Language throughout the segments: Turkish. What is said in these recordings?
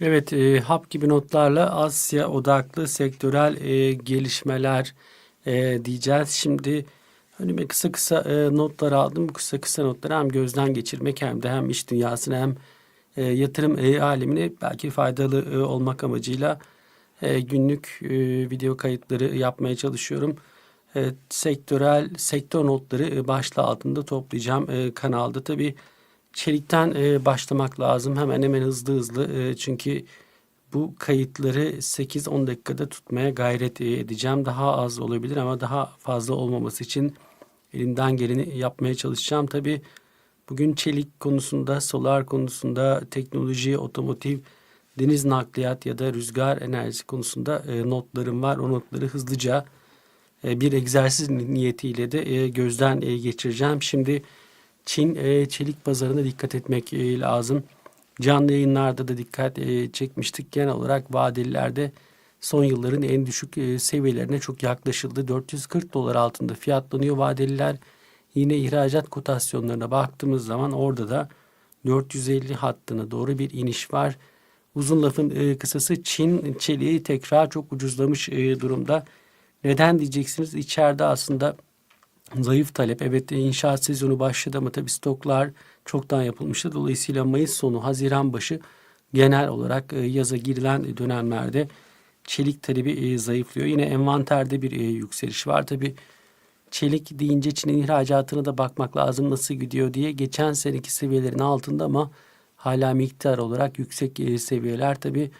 Evet, e, hap gibi notlarla Asya odaklı sektörel e, gelişmeler e, diyeceğiz. Şimdi önüme kısa kısa e, notlar aldım. Kısa kısa notları hem gözden geçirmek hem de hem iş dünyasına hem e, yatırım e, alemine belki faydalı e, olmak amacıyla e, günlük e, video kayıtları yapmaya çalışıyorum. E, sektörel sektör notları e, başlığı altında toplayacağım e, kanalda. Tabii çelikten e, başlamak lazım. Hemen hemen hızlı hızlı. E, çünkü bu kayıtları 8-10 dakikada tutmaya gayret e, edeceğim. Daha az olabilir ama daha fazla olmaması için elimden geleni yapmaya çalışacağım. Tabii bugün çelik konusunda, solar konusunda, teknoloji, otomotiv, deniz nakliyat ya da rüzgar enerjisi konusunda e, notlarım var. O notları hızlıca e, bir egzersiz niyetiyle de e, gözden e, geçireceğim. Şimdi Çin e, çelik pazarına dikkat etmek e, lazım. Canlı yayınlarda da dikkat e, çekmiştik. Genel olarak vadelilerde son yılların en düşük e, seviyelerine çok yaklaşıldı. 440 dolar altında fiyatlanıyor vadeliler. Yine ihracat kotasyonlarına baktığımız zaman orada da 450 hattına doğru bir iniş var. Uzun lafın e, kısası Çin çeliği tekrar çok ucuzlamış e, durumda. Neden diyeceksiniz? İçeride aslında zayıf talep. Evet inşaat sezonu başladı ama tabii stoklar çoktan yapılmıştı. Dolayısıyla Mayıs sonu, Haziran başı genel olarak e, yaza girilen dönemlerde çelik talebi e, zayıflıyor. Yine envanterde bir e, yükseliş var. Tabii çelik deyince Çin'in ihracatına da bakmak lazım nasıl gidiyor diye. Geçen seneki seviyelerin altında ama hala miktar olarak yüksek seviyeler. Tabii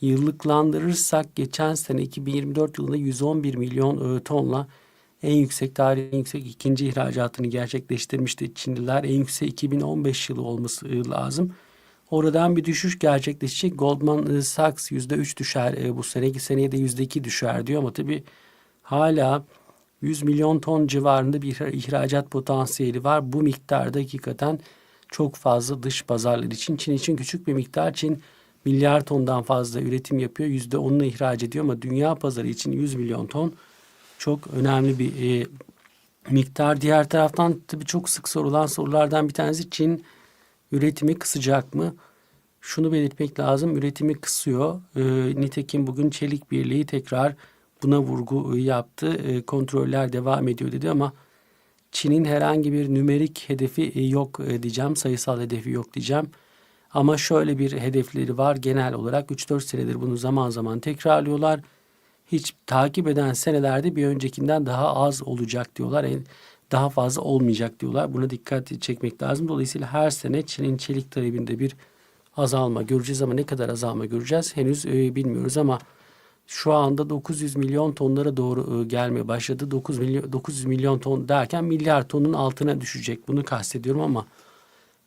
yıllıklandırırsak geçen sene 2024 yılında 111 milyon tonla en yüksek tarihin yüksek ikinci ihracatını gerçekleştirmişti Çinliler. En yüksek 2015 yılı olması lazım. Oradan bir düşüş gerçekleşecek. Goldman Sachs %3 düşer e, bu seneki seneye de %2 düşer diyor ama tabii hala 100 milyon ton civarında bir ihracat potansiyeli var. Bu miktarda hakikaten çok fazla dış pazarlar için. Çin için küçük bir miktar. Çin milyar tondan fazla üretim yapıyor. %10'unu ihraç ediyor ama dünya pazarı için 100 milyon ton çok önemli bir e, miktar. Diğer taraftan tabii çok sık sorulan sorulardan bir tanesi Çin üretimi kısacak mı? Şunu belirtmek lazım. Üretimi kısıyor. E, nitekim bugün Çelik Birliği tekrar buna vurgu yaptı. E, kontroller devam ediyor dedi ama Çin'in herhangi bir nümerik hedefi e, yok e, diyeceğim. Sayısal hedefi yok diyeceğim. Ama şöyle bir hedefleri var. Genel olarak 3-4 senedir bunu zaman zaman tekrarlıyorlar hiç takip eden senelerde bir öncekinden daha az olacak diyorlar. Daha fazla olmayacak diyorlar. Buna dikkat çekmek lazım. Dolayısıyla her sene Çin'in çelik talebinde bir azalma göreceğiz ama ne kadar azalma göreceğiz henüz e, bilmiyoruz ama şu anda 900 milyon tonlara doğru e, gelmeye başladı. 9 milyon 900 milyon ton derken milyar tonun altına düşecek. Bunu kastediyorum ama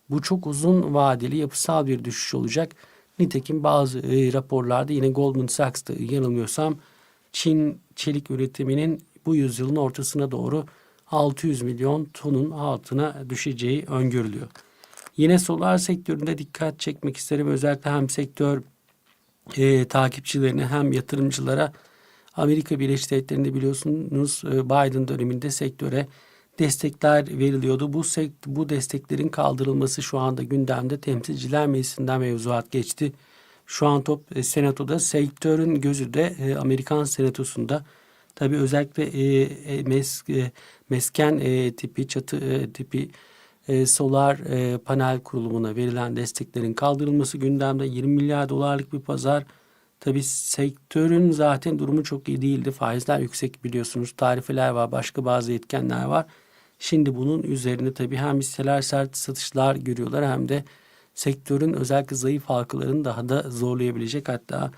bu çok uzun vadeli yapısal bir düşüş olacak. Nitekim bazı e, raporlarda yine Goldman Sachs'ta yanılmıyorsam Çin çelik üretiminin bu yüzyılın ortasına doğru 600 milyon tonun altına düşeceği öngörülüyor. Yine solar sektöründe dikkat çekmek isterim. Özellikle hem sektör e, takipçilerine hem yatırımcılara Amerika Birleşik Devletleri'nde biliyorsunuz e, Biden döneminde sektöre destekler veriliyordu. Bu sekt bu desteklerin kaldırılması şu anda gündemde Temsilciler Meclisi'nden mevzuat geçti. Şu an top e, senatoda sektörün gözü de e, Amerikan senatosunda. Tabii özellikle e, e, mes, e, mesken e, tipi çatı e, tipi e, solar e, panel kurulumuna verilen desteklerin kaldırılması gündemde 20 milyar dolarlık bir pazar. Tabii sektörün zaten durumu çok iyi değildi. Faizler yüksek biliyorsunuz. Tarifeler var, başka bazı etkenler var. Şimdi bunun üzerine tabii hem hisseler sert satışlar görüyorlar hem de sektörün özellikle zayıf halkalarını daha da zorlayabilecek hatta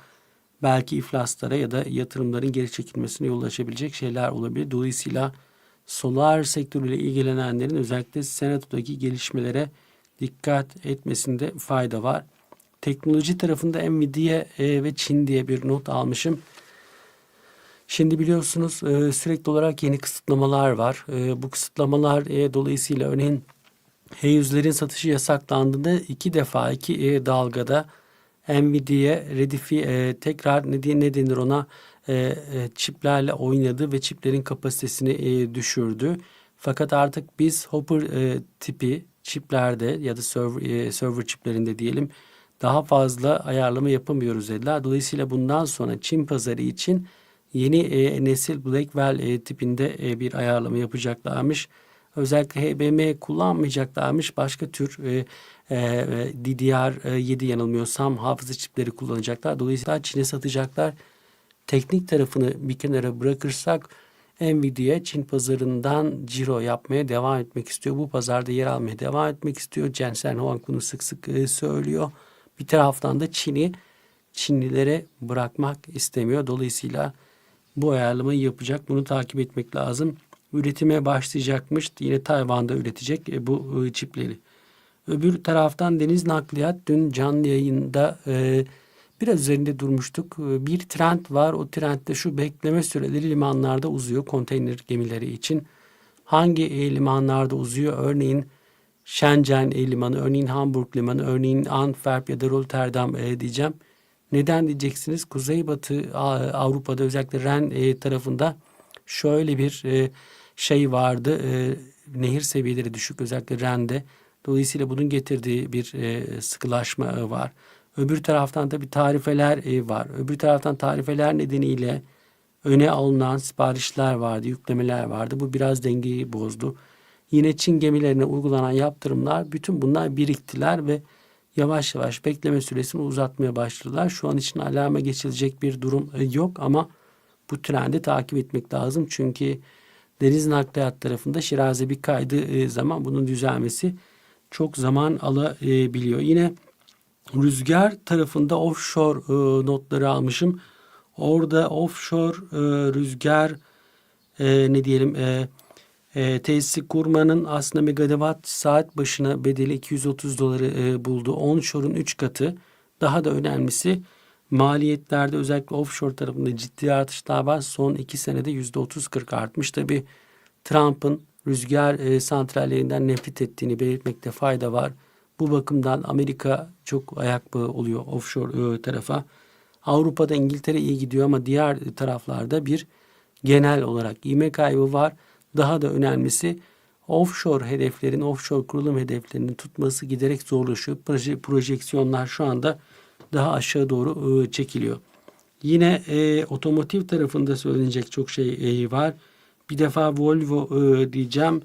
belki iflaslara ya da yatırımların geri çekilmesine yol açabilecek şeyler olabilir. Dolayısıyla solar sektörüyle ilgilenenlerin özellikle senatodaki gelişmelere dikkat etmesinde fayda var. Teknoloji tarafında Nvidia e, ve Çin diye bir not almışım. Şimdi biliyorsunuz e, sürekli olarak yeni kısıtlamalar var. E, bu kısıtlamalar dolayısıyla örneğin H100'lerin satışı yasaklandığında iki defa iki e, dalgada Nvidia Redifi e, tekrar ne, ne denir ona e, e, çiplerle oynadı ve çiplerin kapasitesini e, düşürdü. Fakat artık biz Hopper e, tipi çiplerde ya da server, e, server çiplerinde diyelim daha fazla ayarlama yapamıyoruz dediler. Dolayısıyla bundan sonra Çin pazarı için yeni e, nesil Blackwell e, tipinde e, bir ayarlama yapacaklarmış. Özellikle HBM kullanmayacaklarmış. Başka tür e, e, DDR7 yanılmıyorsam hafıza çipleri kullanacaklar. Dolayısıyla Çin'e satacaklar. Teknik tarafını bir kenara bırakırsak Nvidia Çin pazarından ciro yapmaya devam etmek istiyor. Bu pazarda yer almaya devam etmek istiyor. Jensen Huang bunu sık sık e, söylüyor. Bir taraftan da Çin'i Çinlilere bırakmak istemiyor. Dolayısıyla bu ayarlamayı yapacak. Bunu takip etmek lazım. Üretime başlayacakmış. Yine Tayvan'da üretecek e, bu e, çipleri. Öbür taraftan deniz nakliyat dün canlı yayında e, biraz üzerinde durmuştuk. Bir trend var. O trendde şu bekleme süreleri limanlarda uzuyor konteyner gemileri için. Hangi limanlarda uzuyor? Örneğin Shenzhen limanı, örneğin Hamburg limanı, örneğin Antwerp ya da Rotterdam diyeceğim. Neden diyeceksiniz? Kuzeybatı Avrupa'da özellikle Ren tarafında şöyle bir şey vardı. E, nehir seviyeleri düşük özellikle Ren'de. Dolayısıyla bunun getirdiği bir e, sıkılaşma e, var. Öbür taraftan da bir tarifeler e, var. Öbür taraftan tarifeler nedeniyle öne alınan siparişler vardı, yüklemeler vardı. Bu biraz dengeyi bozdu. Yine Çin gemilerine uygulanan yaptırımlar bütün bunlar biriktiler ve yavaş yavaş bekleme süresini uzatmaya başladılar. Şu an için alarma geçilecek bir durum e, yok ama bu trendi takip etmek lazım. Çünkü deniz nakliyat tarafında şiraze bir kaydığı zaman bunun düzelmesi çok zaman alabiliyor. Yine rüzgar tarafında offshore e, notları almışım. Orada offshore e, rüzgar e, ne diyelim e, e, tesisi kurmanın aslında megawatt saat başına bedeli 230 doları e, buldu. Onshorun 3 katı. Daha da önemlisi maliyetlerde özellikle offshore tarafında ciddi artışlar var. Son 2 senede %30-40 artmış. Tabi Trump'ın rüzgar e, santrallerinden nefret ettiğini belirtmekte fayda var. Bu bakımdan Amerika çok ayak bağı oluyor offshore e, tarafa. Avrupa'da İngiltere iyi gidiyor ama diğer taraflarda bir genel olarak ivme kaybı var. Daha da önemlisi offshore hedeflerin, offshore kurulum hedeflerinin tutması giderek zorlaşıyor. Proje, projeksiyonlar şu anda daha aşağı doğru e, çekiliyor. Yine e, otomotiv tarafında söylenecek çok şey e, var. Bir defa Volvo e, diyeceğim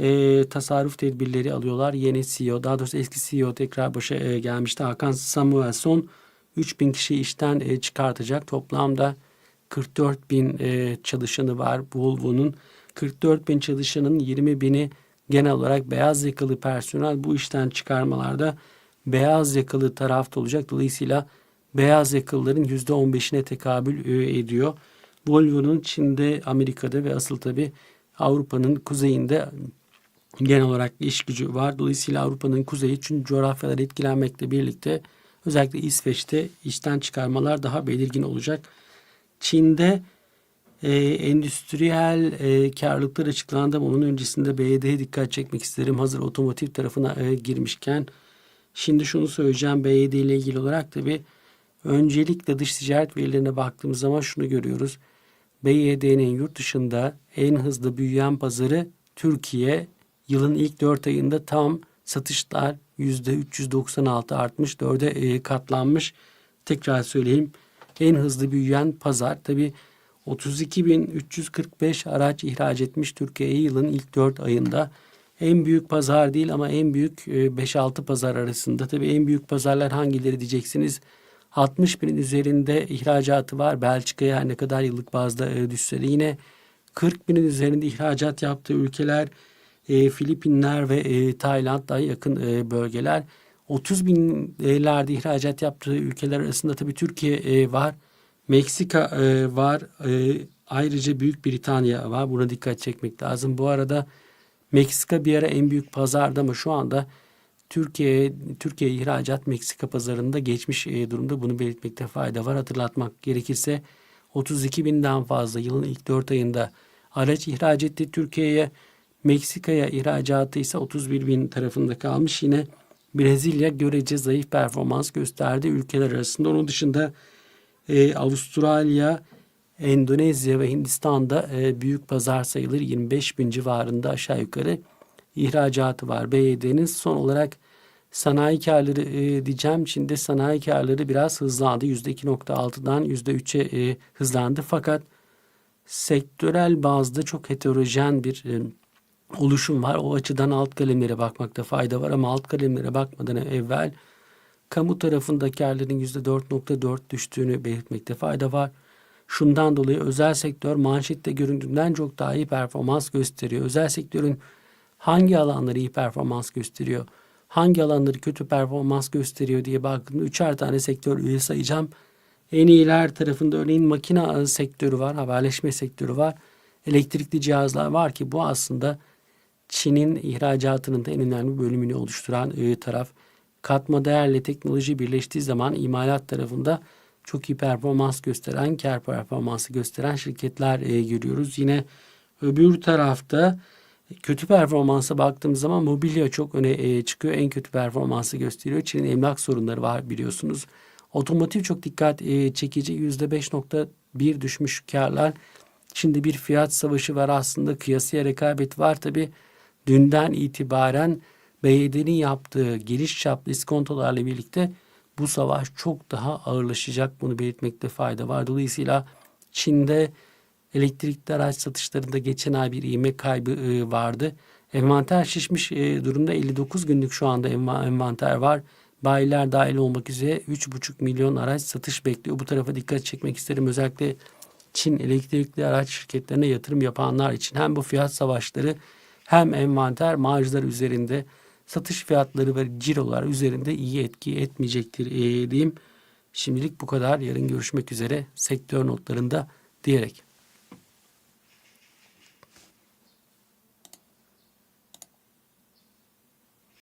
e, tasarruf tedbirleri alıyorlar. Yeni CEO daha doğrusu eski CEO tekrar başa e, gelmişti. Hakan Samuelson 3000 kişi işten e, çıkartacak. Toplamda 44 bin e, çalışanı var Volvo'nun. 44 bin çalışanın 20 bini genel olarak beyaz yakalı personel bu işten çıkarmalarda beyaz yakalı tarafta olacak. Dolayısıyla beyaz yakalıların %15'ine tekabül ediyor. Volvo'nun Çin'de, Amerika'da ve asıl tabi Avrupa'nın kuzeyinde genel olarak iş gücü var. Dolayısıyla Avrupa'nın kuzeyi için coğrafyalar etkilenmekle birlikte özellikle İsveç'te işten çıkarmalar daha belirgin olacak. Çin'de e, endüstriyel e, karlılıklar açıklandı ama onun öncesinde BYD'ye dikkat çekmek isterim. Hazır otomotiv tarafına e, girmişken. Şimdi şunu söyleyeceğim BYD ile ilgili olarak tabi öncelikle dış ticaret verilerine baktığımız zaman şunu görüyoruz. BYD'nin yurt dışında en hızlı büyüyen pazarı Türkiye. Yılın ilk 4 ayında tam satışlar %396 artmış, 4'e e, katlanmış. Tekrar söyleyeyim en hızlı büyüyen pazar. Tabi 32.345 araç ihraç etmiş Türkiye'ye yılın ilk 4 ayında. En büyük pazar değil ama en büyük 5-6 e, pazar arasında. Tabii en büyük pazarlar hangileri diyeceksiniz. 60 binin üzerinde ihracatı var. Belçika'ya ne kadar yıllık bazda e, düşse de yine 40 binin üzerinde ihracat yaptığı ülkeler e, Filipinler ve e, Tayland daha yakın bölgeler. 30 binlerde ihracat yaptığı ülkeler arasında tabii Türkiye var. Meksika var. Ayrıca Büyük Britanya var. Buna dikkat çekmek lazım. Bu arada Meksika bir ara en büyük pazardı ama şu anda Türkiye Türkiye ihracat Meksika pazarında geçmiş e, durumda. Bunu belirtmekte fayda var. Hatırlatmak gerekirse 32 binden fazla yılın ilk 4 ayında araç ihraç etti Türkiye'ye. Meksika'ya ihracatı ise 31 bin tarafında kalmış. Yine Brezilya görece zayıf performans gösterdi ülkeler arasında. Onun dışında e, Avustralya, Endonezya ve Hindistan'da e, büyük pazar sayılır 25 bin civarında aşağı yukarı ihracatı var. BYD'nin son olarak Sanayi karları e, diyeceğim. Çin'de sanayi karları biraz hızlandı. %2.6'dan %3'e e, hızlandı. Fakat sektörel bazda çok heterojen bir e, oluşum var. O açıdan alt kalemlere bakmakta fayda var ama alt kalemlere bakmadan evvel kamu tarafında karların %4.4 düştüğünü belirtmekte fayda var. Şundan dolayı özel sektör manşette göründüğünden çok daha iyi performans gösteriyor. Özel sektörün hangi alanları iyi performans gösteriyor? Hangi alanları kötü performans gösteriyor diye baktığımda üçer tane sektör üye sayacağım. En iyiler tarafında örneğin makine sektörü var, haberleşme sektörü var, elektrikli cihazlar var ki bu aslında Çin'in ihracatının da en önemli bölümünü oluşturan e, taraf. Katma değerle teknoloji birleştiği zaman imalat tarafında çok iyi performans gösteren, kar performansı gösteren şirketler e, görüyoruz. Yine öbür tarafta kötü performansa baktığımız zaman mobilya çok öne e, çıkıyor. En kötü performansı gösteriyor. Çin'in emlak sorunları var biliyorsunuz. Otomotiv çok dikkat e, çekici. %5.1 düşmüş karlar. Şimdi bir fiyat savaşı var aslında. Kıyasıya rekabet var tabi. Dünden itibaren BYD'nin yaptığı geniş çaplı iskontolarla birlikte bu savaş çok daha ağırlaşacak. Bunu belirtmekte fayda var. Dolayısıyla Çin'de elektrikli araç satışlarında geçen ay bir ivme kaybı e, vardı. Envanter şişmiş e, durumda 59 günlük şu anda enva- envanter var. Bayiler dahil olmak üzere 3,5 milyon araç satış bekliyor. Bu tarafa dikkat çekmek isterim. Özellikle Çin elektrikli araç şirketlerine yatırım yapanlar için hem bu fiyat savaşları hem envanter marjlar üzerinde satış fiyatları ve cirolar üzerinde iyi etki etmeyecektir e, diyeyim. Şimdilik bu kadar. Yarın görüşmek üzere sektör notlarında diyerek.